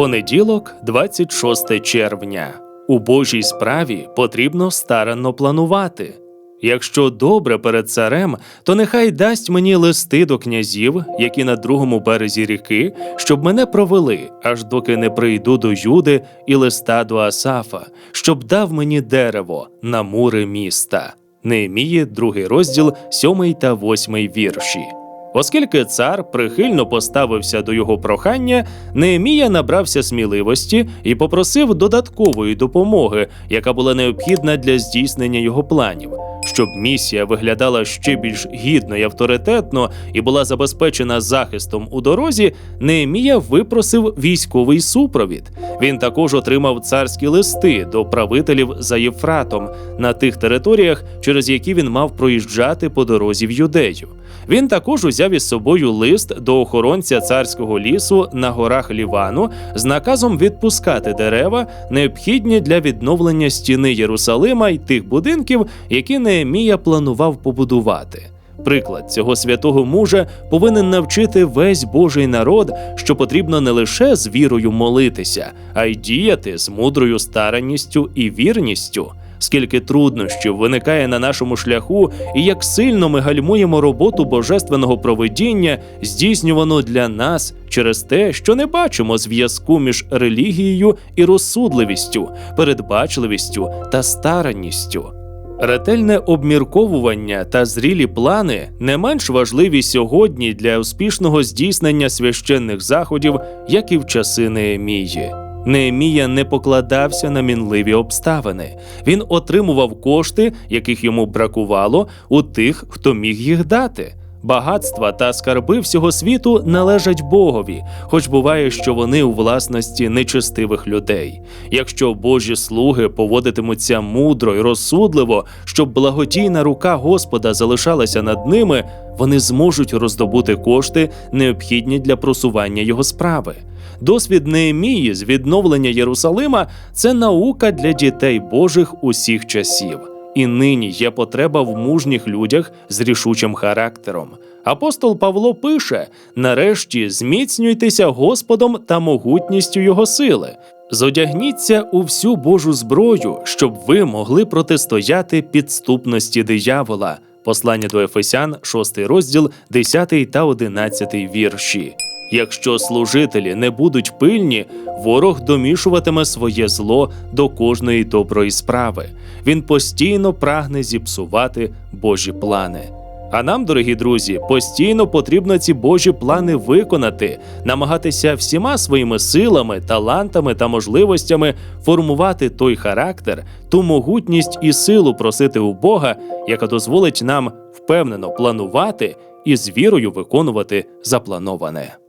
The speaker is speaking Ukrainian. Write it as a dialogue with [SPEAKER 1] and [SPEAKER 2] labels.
[SPEAKER 1] Понеділок, 26 червня. У Божій справі потрібно старанно планувати. Якщо добре перед царем, то нехай дасть мені листи до князів, які на другому березі ріки, щоб мене провели, аж доки не прийду до Юди і листа до Асафа, щоб дав мені дерево на мури міста. Неемії, другий розділ, сьомий та восьмий вірші. Оскільки цар прихильно поставився до його прохання, Неемія набрався сміливості і попросив додаткової допомоги, яка була необхідна для здійснення його планів. Щоб місія виглядала ще більш гідно і авторитетно і була забезпечена захистом у дорозі, Неемія випросив військовий супровід. Він також отримав царські листи до правителів за Єфратом на тих територіях, через які він мав проїжджати по дорозі в юдею. Він також узяв із собою лист до охоронця царського лісу на горах Лівану з наказом відпускати дерева, необхідні для відновлення стіни Єрусалима й тих будинків, які Неемія планував побудувати. Приклад цього святого мужа повинен навчити весь Божий народ, що потрібно не лише з вірою молитися, а й діяти з мудрою старанністю і вірністю. Скільки труднощів виникає на нашому шляху, і як сильно ми гальмуємо роботу божественного провидіння, здійснювану для нас через те, що не бачимо зв'язку між релігією і розсудливістю, передбачливістю та старанністю. Ретельне обмірковування та зрілі плани не менш важливі сьогодні для успішного здійснення священних заходів, як і в часи Неемії. Неемія не покладався на мінливі обставини. Він отримував кошти, яких йому бракувало, у тих, хто міг їх дати. Багатства та скарби всього світу належать Богові, хоч буває, що вони у власності нечестивих людей. Якщо Божі слуги поводитимуться мудро й розсудливо, щоб благодійна рука Господа залишалася над ними, вони зможуть роздобути кошти, необхідні для просування його справи. Досвід Неемії з відновлення Єрусалима це наука для дітей Божих усіх часів. І нині є потреба в мужніх людях з рішучим характером. Апостол Павло пише: нарешті зміцнюйтеся Господом та могутністю Його сили. Зодягніться у всю Божу зброю, щоб ви могли протистояти підступності диявола. Послання до Ефесян, 6 розділ, 10 та 11 вірші. Якщо служителі не будуть пильні, ворог домішуватиме своє зло до кожної доброї справи. Він постійно прагне зіпсувати Божі плани. А нам, дорогі друзі, постійно потрібно ці Божі плани виконати, намагатися всіма своїми силами, талантами та можливостями формувати той характер, ту могутність і силу просити у Бога, яка дозволить нам впевнено планувати і з вірою виконувати заплановане.